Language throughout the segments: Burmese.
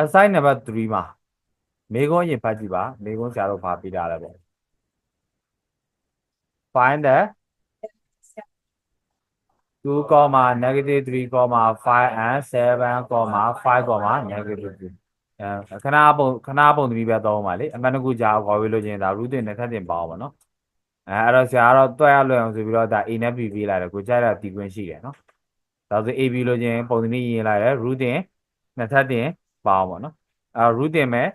assign number 3မှာမေခွန်းရင်ဖတ်ကြည့်ပါမေခွန်းဆရာတို့ဘာပြတာလဲပေါ့ find the 2 comma negative 3 comma 5 and 7 comma 5 comma negative 3အဲခဏပုံခဏပုံသမီးပဲသုံးပါလေအမှန်တကူကြာခေါ်ပြီးလို့ချင်းဒါ root တင်နဲ့ထပ်တင်ပါအောင်ပါနော်အဲအဲ့တော့ဆရာကတော့တွက်ရလွယ်အောင်ဆိုပြီးတော့ဒါ a နဲ့ b ပေးလိုက်တယ်ကိုကြိုက်တာတီခွင့်ရှိတယ်နော်ဒါဆို a b လို့ချင်းပုံသမီးရေးလိုက်တယ် root တင်နှစ်ထပ်တင် ပါအောင်ပါနော်အဲ root တင်မဲ့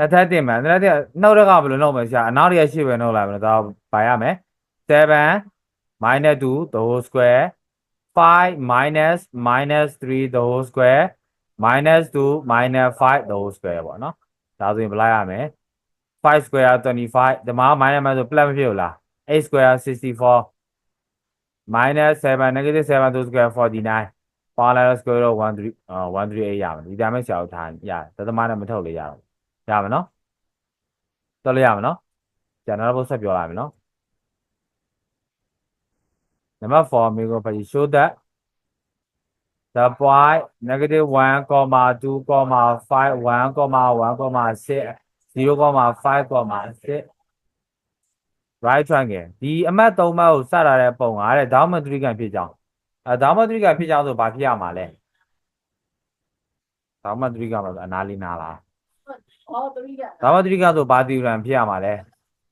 နှစ်ထပ်တင်မယ်နှစ်ထပ်တင်နှုတ်ရကဘယ်လိုလုပ်မလဲဆရာအနောက်ရရှိပဲနှုတ်လိုက်မယ်ဒါပါရမယ်7 minus 2 the whole square 5 minus minus 3 the whole square minus 2 minus 5 the whole square ပေါ့နော်ဒါဆိုရင်ဘယ်လိုက်ရမလဲ5 square 25ဒီမှာ minus မှာဆို plus မဖြစ်ဘူးလား8 square 64 minus 7 negative 7 the square 49 ပါလာတော့ square root 13 138ရမယ်ဒီတိုင်းပဲဆရာတို့ထားရတယ်သတ္တမနဲ့မထုတ်လို့ရတော့ရမယ်နော်တော်လို့ရမယ်နော်ကျန်တော့ဘုဆက်ပြောလိုက်မယ်နော် Number four, we go for show that the point negative one comma two comma five one comma one comma six zero comma five comma six right triangle ဒီအမှတ်၃မှတ်ကိုစတာတဲ့ပုံကတဲ့ geometry ကဖြစ်ကြောင်း အဲ geometry ကဖြစ်ကြောင်းဆိုဘာဖြစ်ရမှာလဲ geometry ကမှာဆိုအနာလေးနာလားအော်တတိယ geometry ကဆိုဘာတီရန်ဖြစ်ရမှာလဲ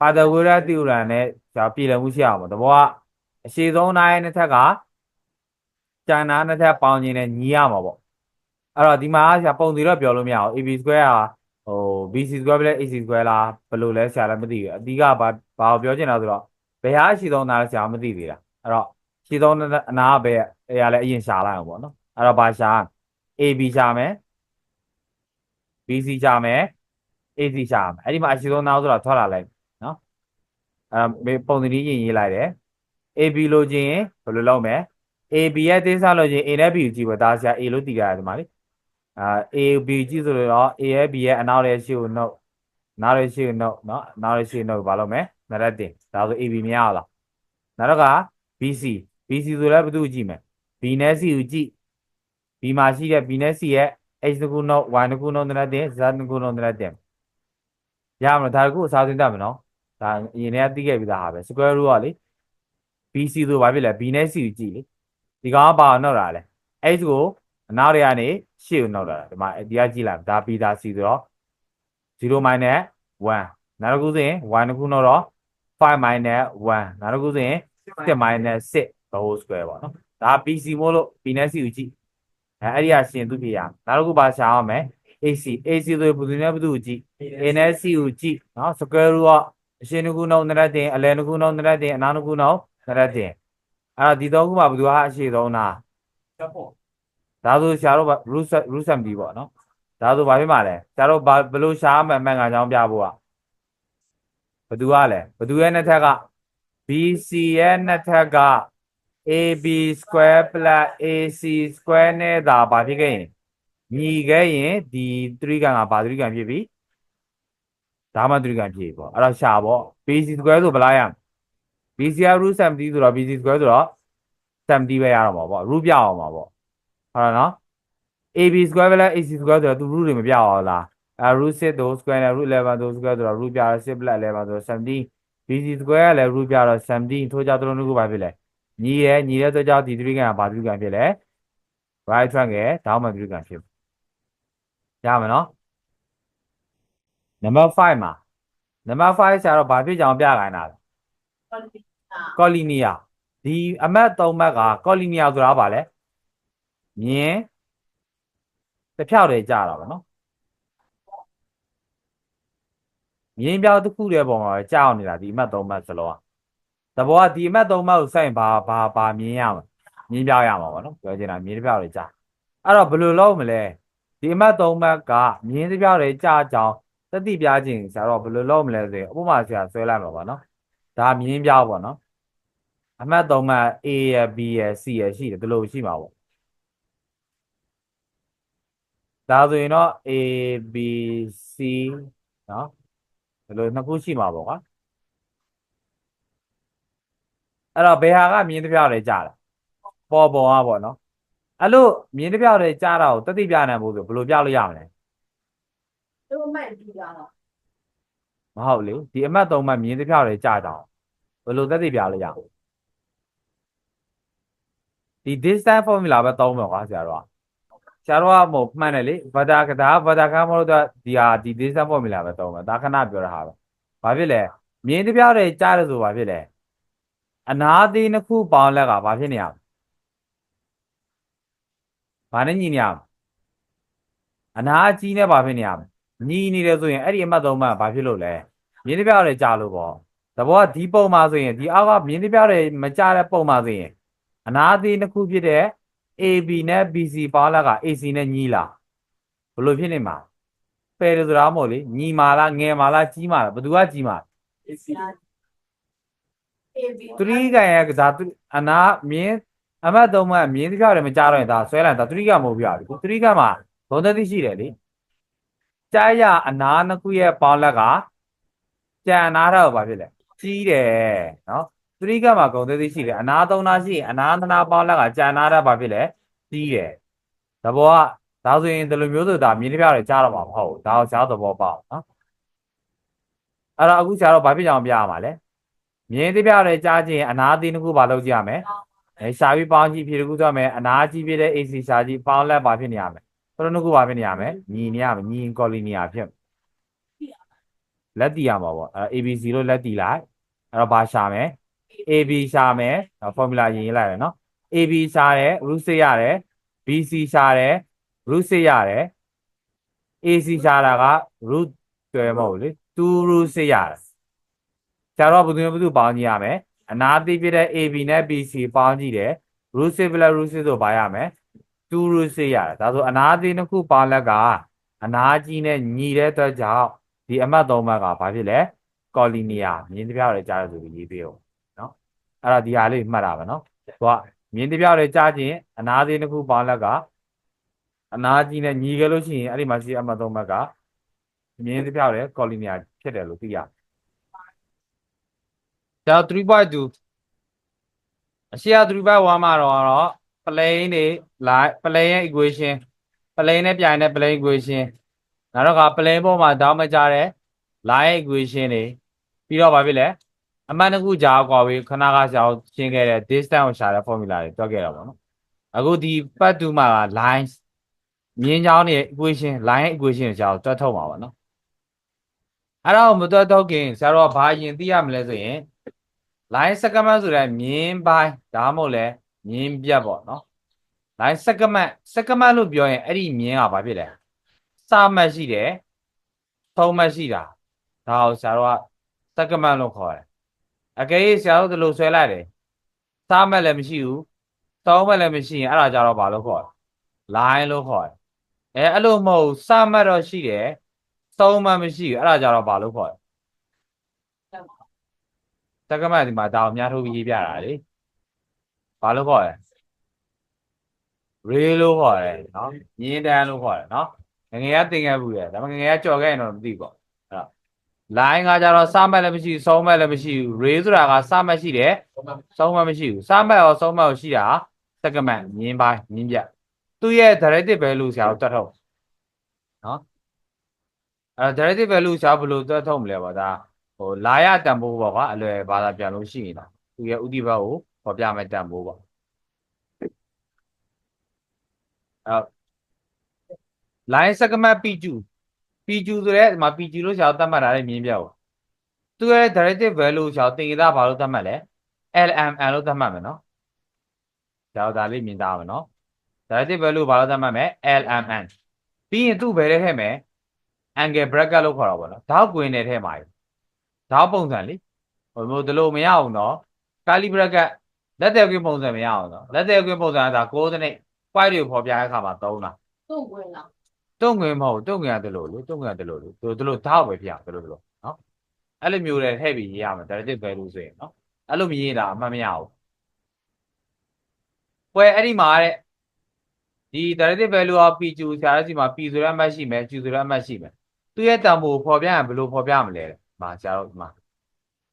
ပါတဂိုရတီရန်နဲ့ကြာပြည်လည်မှုရှိရမှာသဘောကအရှိဆုံးတိုင်းတစ်ထက်ကကျန်တာတစ်ထက်ပေါင်းခြင်းနဲ့ညီရမှာပေါ့အဲ့တော့ဒီမှာဆရာပုံစီတော့ပြောလို့မရအောင် AB square ကဟို BC square ပဲ AC square လားဘယ်လိုလဲဆရာလည်းမသိဘူးအဓိကဘာဘာကိုပြောချင်တာဆိုတော့ဘယ်ဟာအရှိဆုံးသားလဲဆရာမသိသေးတာအဲ့တော့ ရှိဆုံးအနာကဘယ်အရာလဲအရင်ရှာလိုက်အောင်ပေါ့နော်အဲ့တော့ဘာရှာ AB ရှာမယ် BC ရှာမယ် AC ရှာမယ်အဲ့ဒီမှာအရှိဆုံးသားဆိုတာထွက်လာလိုက်နော်အဲ့ပုံစီရင်ရေးလိုက်တယ် AB လို့ချင်းဘယ်လိုလုပ်မလဲ AB ရဲ့တိစားလို့ချင်း A နဲ့ B ကိုကြည့်ပါဒါဆရာ A လို့တည်ကြရတယ်ဒီမှာလေအာ A B ကြည့်ဆိုတော့ A ရဲ့ B ရဲ့အနောက်ရဲ့ရှေ့ကိုနှုတ်နောက်ရဲ့ရှေ့ကိုနှုတ်နော်နောက်ရဲ့ရှေ့နှုတ်ဘာလုပ်မလဲနရက်တင်ဒါဆို AB မရအောင်လားနောက်တော့က BC BC ဆိုလည်းဘယ်သူကိုကြည့်မလဲ B နဲ့ C ကိုကြည့် B မှာရှိတဲ့ B နဲ့ C ရဲ့ H တခုနှုတ် Y တခုနှုတ်နရက်တင် Z တခုနှုတ်နရက်တင်ရမလားဒါတခုအစားသွင်းတတ်မယ်နော်ဒါအရင်တည်းကသိခဲ့ပြီးသားဟာပဲ square root ကလေ BC ဆိုဘာဖြစ်လဲ B နဲ့ C ကိုကြည့်လေဒီကောင်ကဘာကိုနှုတ်တာလဲ H ကိုအနောက်တွေကနေရှေ့ကိုနှုတ်တာဒီမှာဒီကကြည့်လိုက်ဒါ B ဒါ C ဆိုတော့0 minus 1နောက်တစ်ခုဆိုရင် y တစ်ခုနှုတ်တော့5 minus 1နောက်တစ်ခုဆိုရင်6 minus 6 the whole square ပေါ့နော်ဒါ BC မို့လို့ B နဲ့ C ကိုကြည့်အဲအဲ့ဒီကရှင်သူဖြစ်ရနောက်တစ်ခုပါရှာအောင်မယ် AC AC ဆိုရင်ဘယ်သူနဲ့ဘယ်သူကိုကြည့် A နဲ့ C ကိုကြည့်နော် square root ကအရှင်တစ်ခုနှုတ်နရက်တင်အလယ်တစ်ခုနှုတ်နရက်တင်အနောက်တစ်ခုနှုတ်နရက်တင်အဲ့တော့ဒီသုံးခုမှာဘယ်သူကအရှိဆုံးလားချက်ဖို့ဒါဆိုရှားတော့ root root sum ဒီပေါ့နော်ဒါဆိုဘာဖြစ်မှာလဲရှားတော့ဘာဘယ်လိုရှားမှမှန်ကန်ကြောင်းပြဖို့อ่ะဘယ်သူကလဲဘယ်သူရဲ့နှစ်ထက်က BC ရဲ့နှစ်ထက်က AB square plus AC square နဲ့ဒါဘာဖြစ်ခဲ့ရင်ညီခဲ့ရင်ဒီ3ကန်ကဘာ3ကန်ဖြစ်ပြီဒါမှ3ကန်ဖြစ်ပြီပေါ့အဲ့တော့ရှာပေါ့ BC square ဆိုဘယ်လားရမလဲ BC က root 70 ဆိုတော့ BC square ဆိုတော့70ပဲရတော့မှာပေါ့ root ပြအောင်မှာပေါ့ဟုတ်လားနော် AB square ပဲလား AC square ဆိုတော့သူ root တွေမပြအောင်လားအဲ root 6တို့ square နဲ့ root 11တို့ square ဆိုတော့ root ပြတော့6 plus 11ဆိုတော့70 BC square ကလည်း root ပြတော့70ထို့ကြောင့်တို့နှစ်ခုပါဖြစ်လဲ ညီရဲညီရဲဆိုကြောင့်ဒီ3ကန်ကဘာ3ကန်ဖြစ်လဲ right triangle ဒေါင်းမ3ကန်ဖြစ်ရမယ်နော် number 5မှာ number 5ဆရာတော့ဘာဖြစ်ကြအောင်ပြခိုင်းတာလဲပါလိအာကော်လီနီယာဒီအမတ်၃မတ်ကကော်လီနီယာဆိုတာဘာလဲမြင်းတစ်ဖြောက်တည်းကြာတာပါနော်မြင်းပြောက်တစ်ခုတည်းပုံမှာပဲကြာအောင်နေတာဒီအမတ်၃မတ်စလုံးอ่ะတဘောကဒီအမတ်၃မတ်ကိုစိုက်ဘာဘာဘာမြင်းရမှာမြင်းပြောက်ရမှာပေါ့နော်ပြောချင်တာမြင်းတစ်ဖြောက်တည်းကြာအဲ့တော့ဘယ်လိုလုပ်မလဲဒီအမတ်၃မတ်ကမြင်းတစ်ဖြောက်တည်းကြာကြောင်းတတိပြခြင်းဆရာတော့ဘယ်လိုလုပ်မလဲဆိုရင်ဥပမာဆရာဆွဲလိုက်မှာပါနော်ဒါမြင်းပြောက်ပေါ့နော်အမှတ်၃မှတ် A ရယ် B ရယ် C ရယ်ရှိတယ်ဒီလိုရှိမှာပေါ့ဒါဆိုရင်တော့ A B C နော်ဒီလိုနှစ်ခုရှိမှာပေါ့ကွာ အဲ့တော့ဘယ်ဟာကမြင်းတစ်ပြောက်လဲကြားတာပေါ်ပေါ်อ่ะပေါ့နော်အဲ့လိုမြင်းတစ်ပြောက်လဲကြားတာကိုတတိပြနိုင်ဖို့ဆိုဘယ်လိုပြလို့ရမလဲသူ့မှတ်ကြည့်တာမဟုတ်လေဒီအမှတ်သုံးမှတ်မြင်းတစ်ပြောက်လဲကြားတာဘယ်လိုတတိပြလို့ရအောင်ဒီ distance formula ပဲသုံးမယ်ကွာဆရာတော်ဆရာတော်ကဟိုမှန်တယ်လေဗဒါကဒါဗဒါကမလို့တော့ဒီဟာဒီ distance formula ပဲသုံးမယ်ဒါခဏပြောတာဟာပဲဘာဖြစ်လဲမြင်းတစ်ပြောက်လဲကြားတယ်ဆိုဘာဖြစ်လဲ အနာသေးနှစ်ခုပေါင်းလက်ကဘာဖြစ်နေရမလဲဘာနဲ့ညီနေရမလဲအနာကြီးနဲ့ဘာဖြစ်နေရမလဲညီနေတယ်ဆိုရင်အဲ့ဒီအမှတ်သုံးမှတ်ဘာဖြစ်လို့လဲမြင်းတစ်ပြောက်တည်းကြားလို့ပေါ့သဘောကဒီပုံမှာဆိုရင်ဒီအောက်ကမြင်းတစ်ပြောက်တည်းမကြားတဲ့ပုံမှာဆိုရင်အနာသေးတစ်ခုဖြစ်တဲ့ AB နဲ့ BC ပေါင်းလက်က AC နဲ့ညီလာဘယ်လိုဖြစ်နေမှာပယ်တယ်ဆိုတာမဟုတ်လေညီမာလားငယ်မာလားကြီးမာလားဘယ်သူကကြီးမာလဲ A B သူရိကန်ရဲ့ကစားသူအနာမြင်းအမတ်သုံးမှမြင်းတစ်ပြောက်လည်းမကြားတော့ရင်ဒါဆွဲလိုက်ဒါသူရိကန်မဟုတ်ပြရဘူးသူရိကန်မှာဘုံသက်သိရှိတယ်လေကြားရအနာနှစ်ခုရဲ့ပေါင်းလက်ကကြံအနာတော့ဘာဖြစ်လဲကြီးတယ်နော်သူရိကန်မှာဂုံသက်သိရှိတယ်အနာသုံးနာရှိရင်အနာသနာပေါင်းလက်ကကြံအနာတော့ဘာဖြစ်လဲကြီးတယ်သဘောကဒါဆိုရင်ဒီလိုမျိုးဆိုဒါမြင်းတစ်ပြောက်လည်းကြားတော့မှာမဟုတ်ဘူးဒါကိုကြားသဘောပေါက်နော်အဲ့တော့အခုဆရာတော့ဘာဖြစ်ကြအောင်ပြရမှာလဲ မြင်းတစ်ပြားတွေကြားခြင်းအနာသေးတစ်ခုပါလုပ်ကြရမယ်။အဲရှာပြီးပေါင်းကြည့်ဖြစ်တစ်ခုသွားမယ်အနာကြီးဖြစ်တဲ့ AC ရှာကြီးပေါင်းလက်ပါဖြစ်နေရမယ်။သူတို့နှစ်ခုပါဖြစ်နေရမယ်။ညီနေရမယ်ညီကော်လီနီယာဖြစ်။လက်တီရမှာပေါ့အဲ ABC လို့လက်တီလိုက်အဲ့တော့ဘာရှာမယ် AB ရှာမယ်တော့ formula ရေးရေးလိုက်ရနော် AB ရှာတယ် root စစ်ရတယ် BC ရှာတယ် root စစ်ရတယ် AC ရှာတာက root တွယ်မဟုတ်ဘူးလေ2 root စစ်ရတယ် ဆရာတော်ကဘယ်သူနဲ့ဘယ်သူပေါင်းကြည့်ရမယ်အနာသိပြတဲ့ AB နဲ့ BC ပေါင်းကြည့်တယ် root စစ် plus root စစ်ဆိုပါရမယ်2 root စစ်ရတယ်ဒါဆိုအနာသိနှစ်ခုပေါင်းလက်ကအနာကြီးနဲ့ညီတဲ့အတွက်ကြောင့်ဒီအမှတ်သုံးမှတ်ကဘာဖြစ်လဲကော်လီနီယာမြင်းတစ်ပြောက်တွေကြားရဆိုပြီးရေးပေးအောင်နော်အဲ့ဒါဒီဟာလေးမှတ်တာပဲနော်သူကမြင်းတစ်ပြောက်တွေကြားခြင်းအနာသိနှစ်ခုပေါင်းလက်ကအနာကြီးနဲ့ညီခဲ့လို့ရှိရင်အဲ့ဒီမှာရှိတဲ့အမှတ်သုံးမှတ်ကမြင်းတစ်ပြောက်တွေကော်လီနီယာဖြစ်တယ်လို့သိရတယ် ဒါ3.2အရှိရ3.1မှာတော့တော့ plane တွေ line plane ရဲ့ equation plane နဲ့ပြိုင်တဲ့ plane equation နောက်တော့က plane ပေါ်မှာတောင်းမကြတဲ့ line equation တွေပြီးတော့ဗာဖြစ်လဲအမှန်တခုကြာကွာပြီးခဏကရှာအောင်ရှင်းခဲ့တဲ့ distance ကိုရှာတဲ့ formula တွေတွက်ခဲ့တာပေါ့နော်အခုဒီ part 2မှာက lines မြင်းချောင်းတွေ equation line equation ကိုရှာအောင်တွက်ထုတ်မှာပါနော်အဲ့ဒါကိုမတွက်ထုတ်ခင်ဆရာတော်ကဘာရင်သိရမလဲဆိုရင် line segment ဆိုတဲ့မြင်းပိုင်းဒါမှမဟုတ်လဲမြင်းပြတ်ပေါ့နော် line segment segment လို့ပြောရင်အဲ့ဒီမြင်းကဘာဖြစ်လဲစမှတ်ရှိတယ်သုံးမှတ်ရှိတာဒါကိုဆရာတော်က segment လို့ခေါ်တယ်အကယ်၍ဆရာတို့ဒီလိုဆွဲလိုက်တယ်စမှတ်လည်းမရှိဘူးသုံးမှတ်လည်းမရှိရင်အဲ့ဒါကြတော့ဘာလို့ခေါ်လဲ line လို့ခေါ်တယ်အဲအဲ့လိုမဟုတ်စမှတ်တော့ရှိတယ်သုံးမှတ်မရှိဘူးအဲ့ဒါကြတော့ဘာလို့ခေါ်လဲ တက္ကမဒီမှာဒါအောင်များထုတ်ပြီးရေးပြတာလေဘာလို့ခေါ်လဲရေလို့ခေါ်တယ်နော်ညင်းတန်းလို့ခေါ်တယ်နော်ငငယ်ကတင်ခဲ့ဘူးလေဒါပေမဲ့ငငယ်ကကြော်ခဲ့ရင်တော့မသိဘူးပေါ့အဲ့တော့ line ကကြတော့စမှတ်လည်းမရှိဘူးဆုံးမှတ်လည်းမရှိဘူး ray ဆိုတာကစမှတ်ရှိတယ်ဆုံးမှတ်မရှိဘူးစမှတ်ရောဆုံးမှတ်ရောရှိတာတက္ကမမြင်းပိုင်းမြင်းပြသူ့ရဲ့ directive value ဆရာတို့တွတ်ထုတ်နော်အဲ့တော့ directive value ဆရာဘယ်လိုတွတ်ထုတ်မလဲပေါ့ဒါ ဟိုလာရတန်ဖိုးပေါ့ကွာအလွယ်ဘာသာပြန်လို့ရှိရင်တော့သူရဲ့ဥဒိဘကိုပေါ်ပြမယ်တန်ဖိုးပေါ့အဲ line segment PQ PQ ဆိုတဲ့ဒီမှာ PQ လို့ရှာသတ်မှတ်တာလည်းမြင်ပြအောင်သူရဲ့ directive value ရှာသင်္ကေတဘာလို့သတ်မှတ်လဲ LMN လို့သတ်မှတ်မယ်နော်ရှာဒါလေးမြင်သားမယ်နော် directive value ဘာလို့သတ်မှတ်မယ် LMN ပြီးရင်သူ့ဘယ်ထဲထည့်မယ် angle bracket လို့ခေါ်တာပေါ့နော်ဓာတ်ကွင်းနဲ့ထည့်မှာဓာ ဒါပုံစံလေဟိုမျိုးဒီလိုမရအောင်တော့ကာလီဘရက်ကလက်တယ်ကွင်းပုံစံမရအောင်တော့လက်တယ်ကွင်းပုံစံကဒါကိုးစနစ် point တွေပေါ်ပြတဲ့အခါမှာသုံးတာတုံ့ဝင်လားတုံ့ဝင်မဟုတ်တုံ့ဝင်ရတယ်လို့လေတုံ့ဝင်ရတယ်လို့လေဒီလိုဒါပဲဖေရဒီလိုဒီလိုနော်အဲ့လိုမျိုးတွေထည့်ပြီးရေးရမယ် directive value ဆိုရင်နော်အဲ့လိုမရေးတာအမှန်မရဘူးပွဲအဲ့ဒီမှာတဲ့ဒီ directive value က PQ ဆရာစီမှာ P ဆိုရမှတ်ရှိမယ် Q ဆိုရမှတ်ရှိမယ်သူ့ရဲ့တန်ဖိုးပေါ်ပြရင်ဘယ်လိုပေါ်ပြမလဲတဲ့ မှာဆရာတို့ဒီမှာ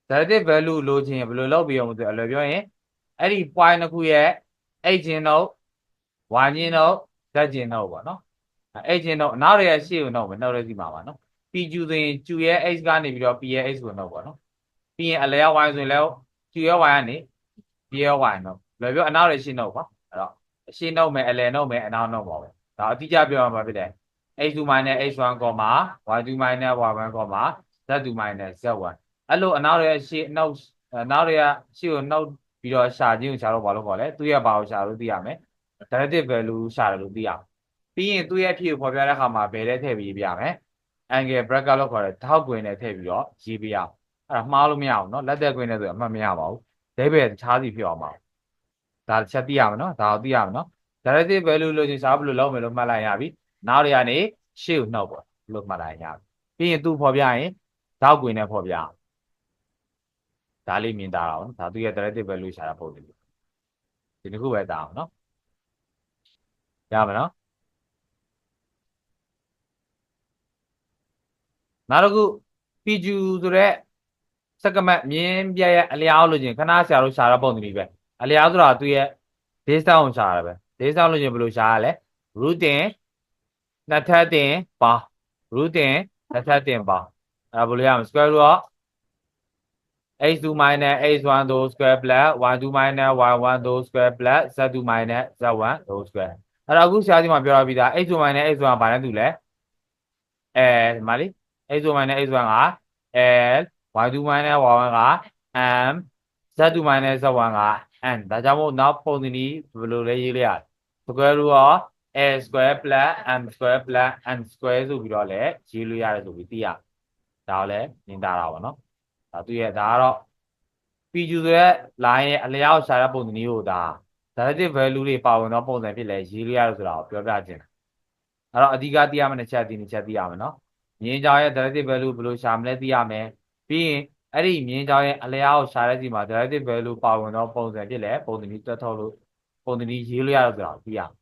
directive value လိုချင်ရင်ဘယ်လိုလုပ်ပြီးအောင်ဆိုအလွယ်ပြောရင်အဲ့ဒီ point တစ်ခုရဲ့ agent တို့ y ချင်းတော့ z ချင်းတော့ပေါ့နော်အဲ့ချင်းတော့အနောက်ရဲ့ရှေ့ကိုတော့မနှုတ်လိုက်စီမှာပါနော် p ကျူဆိုရင်ကျူရဲ့ x ကနေပြီးတော့ p ရဲ့ x ကိုနှုတ်ပေါ့နော်ပြီးရင်အလဲ y ဆိုရင်လည်းကျူရဲ့ y ကနေ p ရဲ့ y နှုတ်လွယ်ပြောအနောက်ရဲ့ရှေ့နှုတ်ပါအဲ့တော့အရှေ့နှုတ်မယ်အလဲနှုတ်မယ်အနောက်နှုတ်ပါပဲဒါအတိအကျပြောရမှာဖြစ်တယ် x2 x1 y2 y1 z2 z1 အဲ့လိုအနောက်ရဲ့ရှေ့အနောက်အနောက်ရဲ့ရှေ့ကိုနှုတ်ပြီးတော့ရှာခြင်းကိုရှာတော့ဘာလို့ခေါ်လဲသူ့ရဲ့ဘာကိုရှာလို့သိရမယ် derivative value ရှာတယ်လို့သိရအောင်ပြီးရင်သူ့ရဲ့အဖြစ်ကိုဖော်ပြတဲ့အခါမှာဘယ်လဲထည့်ပြီးရေးပြမယ် angle bracket လို့ခေါ်တယ်ထောက်ကွင်းနဲ့ထည့်ပြီးတော့ရေးပြရအောင်အဲ့ဒါမှားလို့မရအောင်เนาะလက်သက်ကွင်းနဲ့ဆိုအမှတ်မရပါဘူးဒိဗယ်တခြားစီဖြစ်အောင်ပါဒါတစ်ချက်သိရမယ်เนาะဒါကိုသိရမယ်เนาะ derivative value လို့ချင်းရှားဘယ်လိုလုပ်မယ်လို့မှတ်လိုက်ရပြီနောက်တွေကနေရှေ့ကိုနှုတ်ပေါ့လို့မှတ်လိုက်ရပြီပြီးရင်သူဖော်ပြရင် တောက်ကွင်းနဲ့ပေါ့ဗျာဒါလေးမြင်တာတာပေါ့နော်ဒါသူရဲ့ directive ပဲလို့ရှာတာပုံစံလေးဒီတစ်ခုပဲတာအောင်နော်ရပါနော်နောက်တစ်ခု PQ ဆိုတဲ့စကမတ်မြင်းပြရဲ့အလျောက်လို့ချင်းခဏဆရာတို့ရှာတာပုံစံလေးပဲအလျောက်ဆိုတာသူရဲ့ data ကိုရှာတာပဲ data လို့ချင်းဘယ်လိုရှာရလဲ root တင်နှစ်ထပ်တင်ပါ root တင်နှစ်ထပ်တင်ပါ အဲ့ဒါဘယ်လိုရမလဲ square root of x2 minus x1 whole square plus y2 minus y1 whole square plus z2 minus z1 whole square အဲ့တော့အခုရှားစီမှာပြောရပြီးသား x2 minus x1 ကဘာနဲ့တူလဲအဲဒီမှာလေ x1 minus x1 က l y2 minus y1 က m z2 minus z1 က n ဒါကြောင့်မို့နောက်ပုံသဏ္ဍာန်ဘယ်လိုလဲရေးလိုက်ရ square root of a square plus m square plus n square ဆိုပြီးတော့လည်းရေးလို့ရတယ်ဆိုပြီးသိရ ဒါကိုလည်းမြင်တာတာပါနော်ဒါသူရဲ့ဒါကတော့ PQ ဆိုတဲ့ line ရဲ့အလျောက်ရှာတဲ့ပုံသဏ္ဍာန်ကိုဒါ derivative value တွေပါဝင်သောပုံစံဖြစ်လဲရေးလို့ရတယ်ဆိုတာကိုပြောပြခြင်းအဲ့တော့အဓိကသိရမယ့်တစ်ချက်ဒီတစ်ချက်သိရမယ်နော်မြင်းကြောင်ရဲ့ derivative value ဘယ်လိုရှာမလဲသိရမယ်ပြီးရင်အဲ့ဒီမြင်းကြောင်ရဲ့အလျားကိုရှာတဲ့စီမှာ derivative value ပါဝင်တော့ပုံစံဖြစ်လဲပုံသဏ္ဍာန်တွက်ထုတ်လို့ပုံသဏ္ဍာန်ရေးလို့ရတော့ဆိုတာကိုသိရအောင်